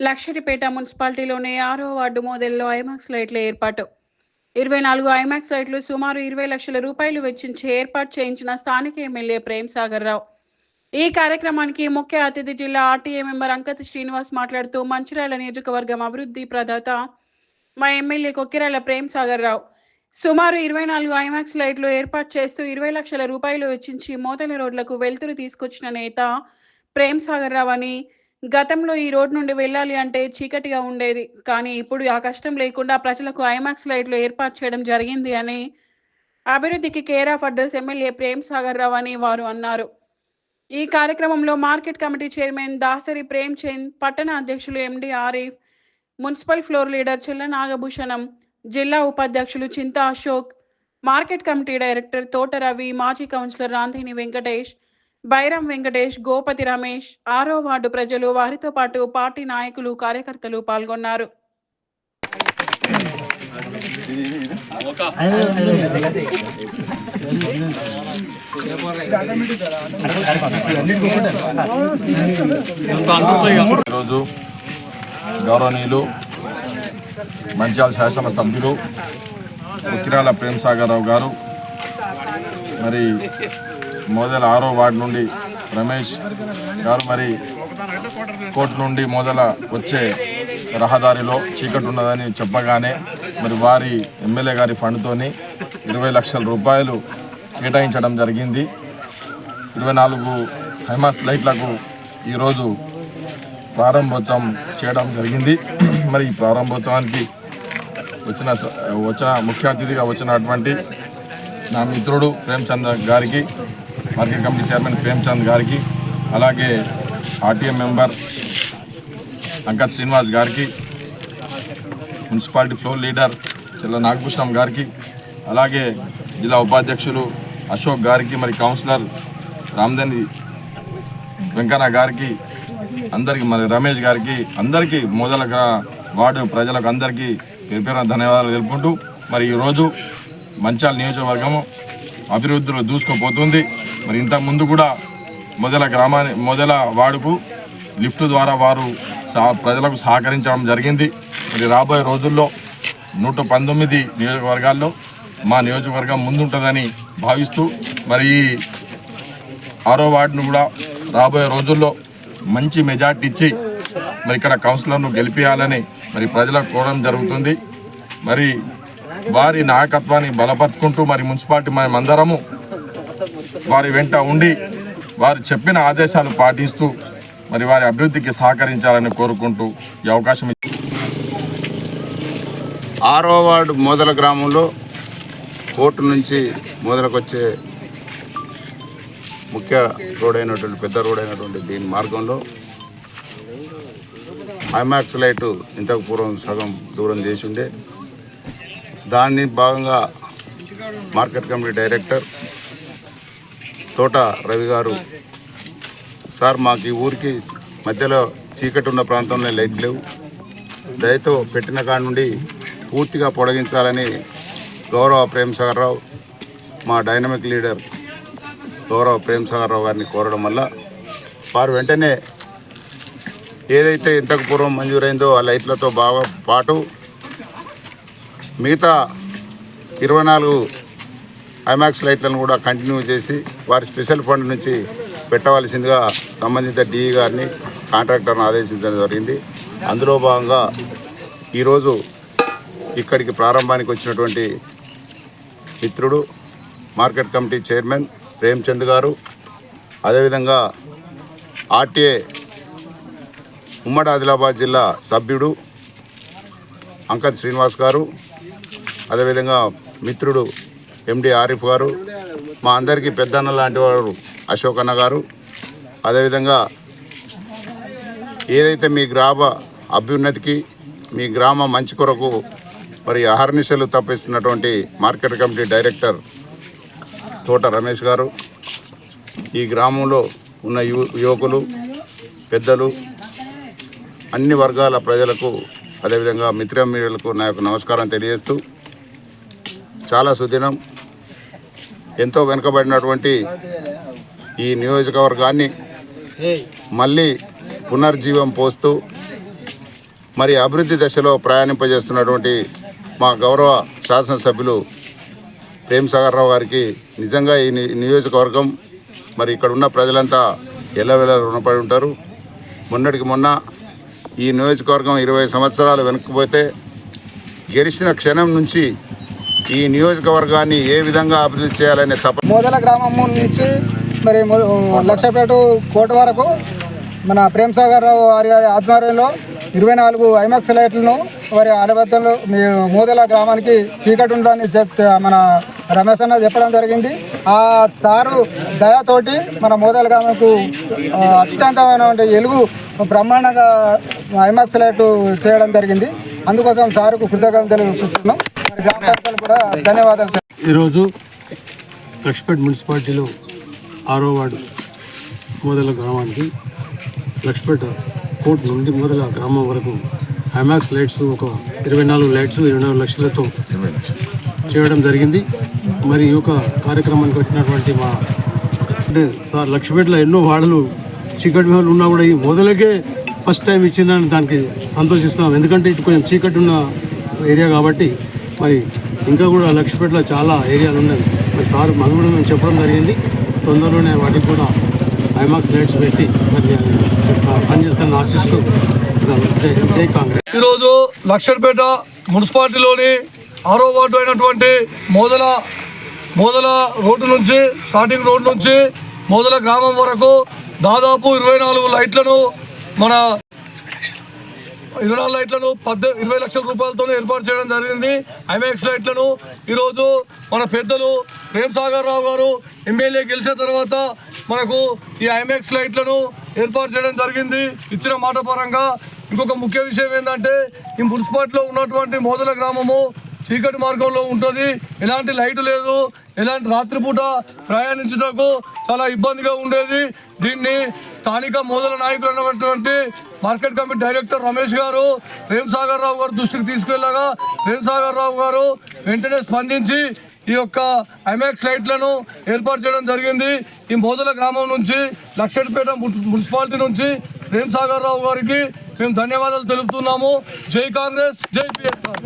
లక్షరిపేట మున్సిపాలిటీలోని ఆరో ward మోదెల్లో IMAX లైట్ల ఏర్పాటు. ఇరవై నాలుగు ఐమాక్స్ లైట్లు సుమారు ఇరవై లక్షల రూపాయలు వెచ్చించి ఏర్పాటు చేయించిన స్థానిక ఎమ్మెల్యే ప్రేమ్ సాగర్ రావు. ఈ కార్యక్రమానికి ముఖ్య అతిథి జిల్లా ఆర్టీఏ మెంబర్ అంకత్ శ్రీనివాస్ మాట్లాడుతూ మంచిర్యాల నియోజకవర్గం అభివృద్ధి ప్రదాత మా ఎమ్మెల్యే కొక్కిరాల ప్రేమ్ సాగర్ రావు. సుమారు ఇరవై నాలుగు ఐమాక్స్ లైట్లు ఏర్పాటు చేస్తూ ఇరవై లక్షల రూపాయలు వెచ్చించి మోతలి రోడ్లకు వెలుతురు తీసుకొచ్చిన నేత ప్రేమ్ సాగర్ రావు అని గతంలో ఈ రోడ్ నుండి వెళ్ళాలి అంటే చీకటిగా ఉండేది. కానీ ఇప్పుడు ఆ కష్టం లేకుండా ప్రజలకు ఐమాక్స్ లైట్లు ఏర్పాటు చేయడం జరిగింది అని అభివృద్ధికి care of address MLA Prem Sagar Rao అని వారు అన్నారు. ఈ కార్యక్రమంలో market committee chairman Dasari Prem Chand పట్టణ అధ్యక్షులు MD Arif municipal floor leader Chella Nagabhushanam జిల్లా ఉపాధ్యక్షులు చింత Ashok market committee director Thota Ravi మాజీ కౌన్సిలర్ రాంధిని వెంకటేష్ బైరం వెంకటేష్ గోపతి రమేష్ ఆరో వార్డు ప్రజలు వారితో పాటు పార్టీ నాయకులు కార్యకర్తలు పాల్గొన్నారు. ఈరోజు గౌరవనీయులు మంచాల శాసన సభ్యులు ఉక్కిరాల ప్రేమసాగరరావు గారు మరి మోదల ఆరో వార్డు నుండి రమేష్ గారు మరి కోర్టు నుండి మొదల వచ్చే రహదారిలో చీకటి ఉన్నదని చెప్పగానే మరి వారి ఎమ్మెల్యే గారి ఫండ్తోని ఇరవై లక్షల రూపాయలు కేటాయించడం జరిగింది. ఇరవై నాలుగు హైమాస్ లైట్లకు ఈరోజు ప్రారంభోత్సవం చేయడం జరిగింది. మరి ఈ ప్రారంభోత్సవానికి వచ్చిన వచ్చిన ముఖ్య అతిథిగా వచ్చినటువంటి నా మిత్రుడు ప్రేమచంద్ర గారికి మార్కెట్ కమిటీ చైర్మన్ ప్రేమ్చంద్ గారికి అలాగే ఆర్టీఎం మెంబర్ అంకత్ శ్రీనివాస్ గారికి municipality floor leader Chella Nagabhushanam గారికి అలాగే జిల్లా ఉపాధ్యక్షులు అశోక్ గారికి మరి కౌన్సిలర్ రామ్దని వెంకన్న గారికి అందరికి మరి రమేష్ గారికి అందరికీ మొదల వార్డు ప్రజలకు అందరికీ పేరు పేరున ధన్యవాదాలు తెలుపుకుంటూ మరి ఈరోజు మంచాల నియోజకవర్గము అభివృద్ధిలో దూసుకుపోతుంది. మరి ఇంతకు ముందు కూడా మొదల గ్రామాన్ని మొదల వార్డుకు లిఫ్ట్ ద్వారా వారు సహ- ప్రజలకు సహకరించడం జరిగింది. మరి రాబోయే రోజుల్లో నూట పంతొమ్మిది నియోజకవర్గాల్లో మా నియోజకవర్గం ముందుంటుందని భావిస్తూ మరి ఈ ఆరో వార్డును కూడా రాబోయే రోజుల్లో మంచి మెజార్టీ ఇచ్చి మరి ఇక్కడ కౌన్సిలర్ను గెలిపించాలని మరి ప్రజలకు కోరడం జరుగుతుంది. మరి వారి నాయకత్వాన్ని బలపరుచుకుంటూ మరి మున్సిపాలిటీ మనమందరము వారి వెంట ఉండి వారు చెప్పిన ఆదేశాలు పాటిస్తూ మరి వారి అభివృద్ధికి సహకరించాలని కోరుకుంటూ ఈ అవకాశం ఆరో వార్డు మొదల గ్రామంలో కోర్టు నుంచి మొదలకొచ్చే ముఖ్య రోడ్ అయినటువంటి పెద్ద రోడ్ అయినటువంటి దీని మార్గంలో ఐమాక్స్ లైట్ ఇంతకు పూర్వం సగం దూరం చేసి ఉండే దాన్ని భాగంగా market committee director Thota Ravi గారు. సార్ మాకు ఈ ఊరికి మధ్యలో చీకటి ఉన్న ప్రాంతంలో లైట్ లేవు. దయతో పెట్టిన కాడ నుండి పూర్తిగా పొడిగించాలని గౌరవ ప్రేమ్ సాగర్ రావు మా డైనమిక్ లీడర్ గౌరవ ప్రేమ్ సాగర్ రావు గారిని కోరడం వల్ల వారు వెంటనే ఏదైతే ఇంతకు పూర్వం మంజూరైందో ఆ లైట్లతో బాగా పాటు మిగతా ఇరవై నాలుగు ఐమాక్స్ లైట్లను కూడా కంటిన్యూ చేసి వారి స్పెషల్ ఫండ్ నుంచి పెట్టవలసిందిగా సంబంధిత డిఈ గారిని కాంట్రాక్టర్ను ఆదేశించడం జరిగింది. అందులో భాగంగా ఈరోజు ఇక్కడికి ప్రారంభానికి వచ్చినటువంటి మిత్రుడు మార్కెట్ కమిటీ చైర్మన్ ప్రేమ్చంద్ గారు అదేవిధంగా ఆర్టీఏ ఉమ్మడి ఆదిలాబాద్ జిల్లా సభ్యుడు అంకత్ శ్రీనివాస్ గారు అదేవిధంగా మిత్రుడు ఎండి ఆరిఫ్ గారు మా అందరికీ పెద్దన్న లాంటి వారు అశోక్ అన్న గారు. అదేవిధంగా ఏదైతే మీ గ్రామ అభ్యున్నతికి మీ గ్రామ మంచి కొరకు మరి అహర్నిశలు తప్పిస్తున్నటువంటి మార్కెట్ కమిటీ డైరెక్టర్ తోట రమేష్ గారు ఈ గ్రామంలో ఉన్న యు యువకులు పెద్దలు అన్ని వర్గాల ప్రజలకు అదేవిధంగా మిత్ర మీడియాలకు నా యొక్క నమస్కారం తెలియజేస్తూ చాలా సుదినం. ఎంతో వెనుకబడినటువంటి ఈ నియోజకవర్గాన్ని మళ్ళీ పునర్జీవం పోస్తూ మరి అభివృద్ధి దశలో ప్రయాణింపజేస్తున్నటువంటి మా గౌరవ శాసనసభ్యులు ప్రేమ్ సాగర్ రావు గారికి నిజంగా ఈ ని- నియోజకవర్గం మరి ఇక్కడ ఉన్న ప్రజలంతా ఎల్లవేళ రుణపడి ఉంటారు. మొన్నటికి మొన్న ఈ నియోజకవర్గం ఇరవై సంవత్సరాలు వెనక్కిపోతే గెలిచిన క్షణం నుంచి ఈ నియోజకవర్గాన్ని ఏ విధంగా అభివృద్ధి చేయాలనే తప మోదల గ్రామం నుంచి మరి లక్షపేట కోట వరకు మన ప్రేమ్ సాగర్ రావు వారి ఆధ్వర్యంలో ఇరవై నాలుగు ఐమాక్స్ లైట్లను వారి ఆలబద్దలు మీ మోదల గ్రామానికి చీకటి ఉందని చెప్తే మన రమేష్ అన్న చెప్పడం జరిగింది. ఆ సారు దయతోటి మన మోదల గ్రామంకు అత్యంతమైన అత్యంతమైనటువంటి ఎలుగు బ్రహ్మాండంగా ఐమాక్స్ లైట్ చేయడం జరిగింది. అందుకోసం సారుకు కృతజ్ఞతలు చూస్తున్నాం ధన్యవాదాలు ఈరోజు లక్ష్మీపేట మున్సిపాలిటీలో ఆరో వార్డు మొదల గ్రామానికి లక్ష్మీపేట కోర్టు నుండి మొదల గ్రామం వరకు ఐమాక్స్ లైట్స్ ఒక ఇరవై నాలుగు లైట్స్ ఇరవై నాలుగు లక్షలతో చేయడం జరిగింది. మరి ఈ యొక్క కార్యక్రమానికి వచ్చినటువంటి మా అంటే సార్ లక్ష్మీపేటలో ఎన్నో వాడలు చీకటి వాళ్ళు ఉన్నా కూడా ఈ మొదలకే ఫస్ట్ టైం ఇచ్చిందని దానికి సంతోషిస్తున్నాం. ఎందుకంటే ఇటు కొంచెం చీకటి ఉన్న ఏరియా కాబట్టి మరి ఇంకా కూడా లక్ష్మీపేటలో చాలా ఏరియాలు ఉన్నాయి. మరి సార్ మాకు కూడా మేము చెప్పడం జరిగింది. తొందరలోనే వాటికి కూడా ఐమాక్స్ లైట్స్ పెట్టి మరి పనిచేస్తానని ఆశిస్తూ జై కాంగ్రెస్. ఈరోజు లక్షర్పేట మున్సిపాలిటీలోని ఆరో వార్డు అయినటువంటి మోదల మోదల రోడ్డు నుంచి స్టార్టింగ్ రోడ్ నుంచి మోదల గ్రామం వరకు దాదాపు ఇరవై నాలుగు లైట్లను మన ఇరవై నాలుగు లైట్లను పద్దె ఇరవై లక్షల రూపాయలతో ఏర్పాటు చేయడం జరిగింది. ఐమాక్స్ లైట్లను ఈరోజు మన పెద్దలు ప్రేమ్ సాగర్ రావు గారు ఎమ్మెల్యే గెలిచిన తర్వాత మనకు ఈ ఐమాక్స్ లైట్లను ఏర్పాటు చేయడం జరిగింది. ఇచ్చిన మాట పరంగా ఇంకొక ముఖ్య విషయం ఏంటంటే ఈ మున్సిపాలిటీలో ఉన్నటువంటి మోదల గ్రామము చీకటి మార్గంలో ఉంటుంది. ఎలాంటి లైట్ లేదు. ఎలాంటి రాత్రిపూట ప్రయాణించటకు చాలా ఇబ్బందిగా ఉండేది. దీన్ని స్థానిక మోదల నాయకులు ఉన్నటువంటి మార్కెట్ కమిటీ డైరెక్టర్ రమేష్ గారు ప్రేమ్ సాగర్ రావు గారు దృష్టికి తీసుకెళ్ళగా ప్రేమ్ సాగర్ రావు గారు వెంటనే స్పందించి ఈ యొక్క ఐమాక్స్ లైట్లను ఏర్పాటు చేయడం జరిగింది. ఈ మోదల గ్రామం నుంచి లక్షపేట మున్సిపాలిటీ నుంచి ప్రేమ్ సాగర్ రావు గారికి మేము ధన్యవాదాలు తెలుపుతున్నాము. జై కాంగ్రెస్ జై పిఎస్ఆర్.